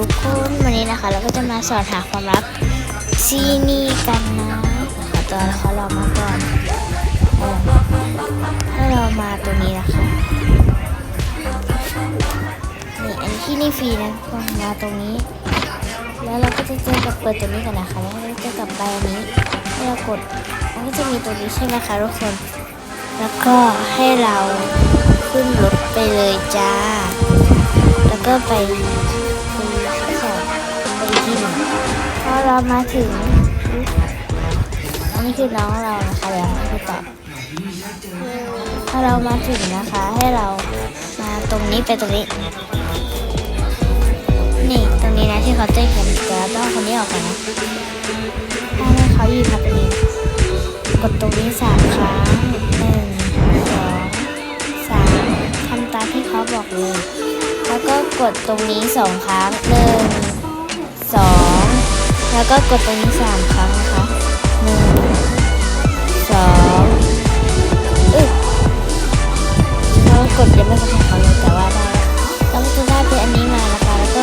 ทุกคนวันนี้นะคะ เราก็จะมาสอนหาความรักซีนีกันนะขอตัวเขาเรามาก่อนเออให้เรามาตรงนี้นะคะนี่อันที่นี่ฟรีนะมาตรงนี้ แล้วเราก็จะเจอกับเปิดตัวนี้กันนะคะแล้วก็จะเจอกับใบอันนี้ให้เรากดมันก็จะมีตัวนี้ใช่ไหมคะทุกคน แล้วก็ให้เราขึ้นรถไปเลยจ้า แล้วก็ไป เรามาถึงอันนี้คือน้องเรานะคะเดี๋ยวพี่ตอบพอเรามาถึงนะคะ ให้เรามาตรงนี้ไปตรงนี้ นี่ตรงนี้นะที่เขาเต้นกันแต่เราต้องเอาคนนี้ออกก่อนนะถ้าให้เขาหยืนมาตรงนี้กดตรงนี้สามครั้งหนึ่งสองสามทำตามที่เขาบอกเลย แล้วก็กดตรงนี้สองครั้งหนึ่ง ก็กดตรงนี้สามครั้งนะคะหนึ่งสองอึ๊บแล้วกดยังไม่กระทำเขาเลยแต่ว่าได้แล้วก็จะได้เป็นอันนี้มานะคะแล้วก็